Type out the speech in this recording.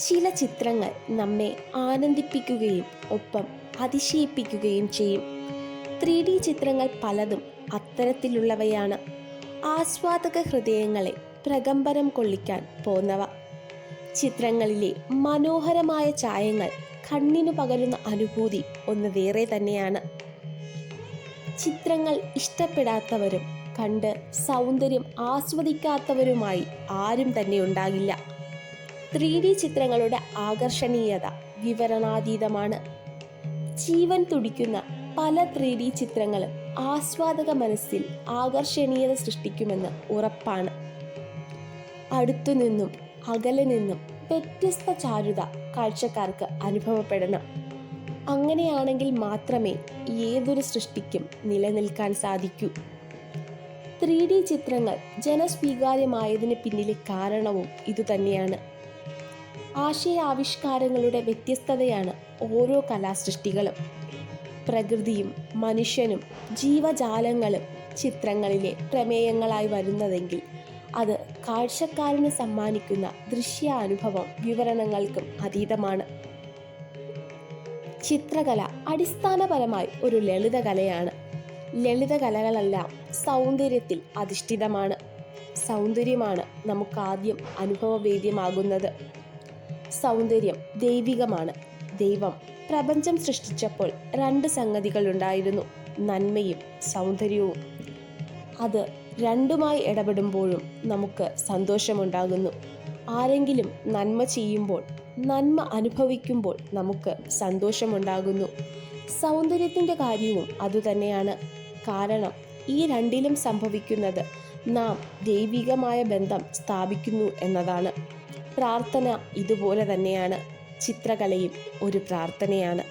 ചില ചിത്രങ്ങൾ നമ്മെ ആനന്ദിപ്പിക്കുകയും ഒപ്പം അതിശയിപ്പിക്കുകയും ചെയ്യും. ത്രീ ഡി ചിത്രങ്ങൾ പലതും അത്തരത്തിലുള്ളവയാണ്. ആസ്വാദക ഹൃദയങ്ങളെ പ്രകമ്പനം കൊള്ളിക്കാൻ പോന്നവ ചിത്രങ്ങളിലെ മനോഹരമായ ചായങ്ങൾ കണ്ണിനു പകരുന്ന അനുഭൂതി ഒന്ന് വേറെ തന്നെയാണ്. ചിത്രങ്ങൾ ഇഷ്ടപ്പെടാത്തവരും കണ്ട് സൗന്ദര്യം ആസ്വദിക്കാത്തവരുമായി ആരും തന്നെ ഉണ്ടാകില്ല. ത്രീ ഡി ചിത്രങ്ങളുടെ ആകർഷണീയത വിവരണാതീതമാണ്. ജീവൻ തുടിക്കുന്ന പല ത്രീ ഡി ചിത്രങ്ങളും ആസ്വാദക മനസ്സിൽ ആകർഷണീയത സൃഷ്ടിക്കുമെന്ന് ഉറപ്പാണ്. അടുത്തുനിന്നും അകലെ നിന്നും വ്യത്യസ്ത ചാരുത കാഴ്ചക്കാർക്ക് അനുഭവപ്പെടണം. അങ്ങനെയാണെങ്കിൽ മാത്രമേ ഏതൊരു സൃഷ്ടിക്കും നിലനിൽക്കാൻ സാധിക്കൂ. ത്രീ ഡി ചിത്രങ്ങൾ ജനസ്വീകാര്യമായതിന് പിന്നിലെ കാരണവും ഇതുതന്നെയാണ്. ആശയാവിഷ്കാരങ്ങളുടെ വ്യത്യസ്തതയാണ് ഓരോ കലാസൃഷ്ടികളും. പ്രകൃതിയും മനുഷ്യനും ജീവജാലങ്ങളും ചിത്രങ്ങളിലെ പ്രമേയങ്ങളായി വരുന്നതെങ്കിൽ അത് കാഴ്ചക്കാരന് സമ്മാനിക്കുന്ന ദൃശ്യാനുഭവം വിവരണങ്ങൾക്കും അതീതമാണ്. ചിത്രകല അടിസ്ഥാനപരമായി ഒരു ലളിതകലയാണ്. ലളിതകലകളെല്ലാം സൗന്ദര്യത്തിൽ അധിഷ്ഠിതമാണ്. സൗന്ദര്യമാണ് നമുക്കാദ്യം അനുഭവവേദ്യമാകുന്നത്. സൗന്ദര്യം ദൈവികമാണ്. ദൈവം പ്രപഞ്ചം സൃഷ്ടിച്ചപ്പോൾ രണ്ട് സംഗതികൾ ഉണ്ടായിരുന്നു നന്മയും സൗന്ദര്യവും. അത് രണ്ടുമായി ഇടപെടുമ്പോഴും നമുക്ക് സന്തോഷമുണ്ടാകുന്നു. ആരെങ്കിലും നന്മ ചെയ്യുമ്പോൾ നന്മ അനുഭവിക്കുമ്പോൾ നമുക്ക് സന്തോഷമുണ്ടാകുന്നു. സൗന്ദര്യത്തിന്റെ കാര്യവും അതുതന്നെയാണ്. കാരണം ഈ രണ്ടിലും സംഭവിക്കുന്നത് നാം ദൈവികമായ ബന്ധം സ്ഥാപിക്കുന്നു എന്നതാണ്. പ്രാർത്ഥന ഇതുപോലെ തന്നെയാണ്. ചിത്രകലയും ഒരു പ്രാർത്ഥനയാണ്.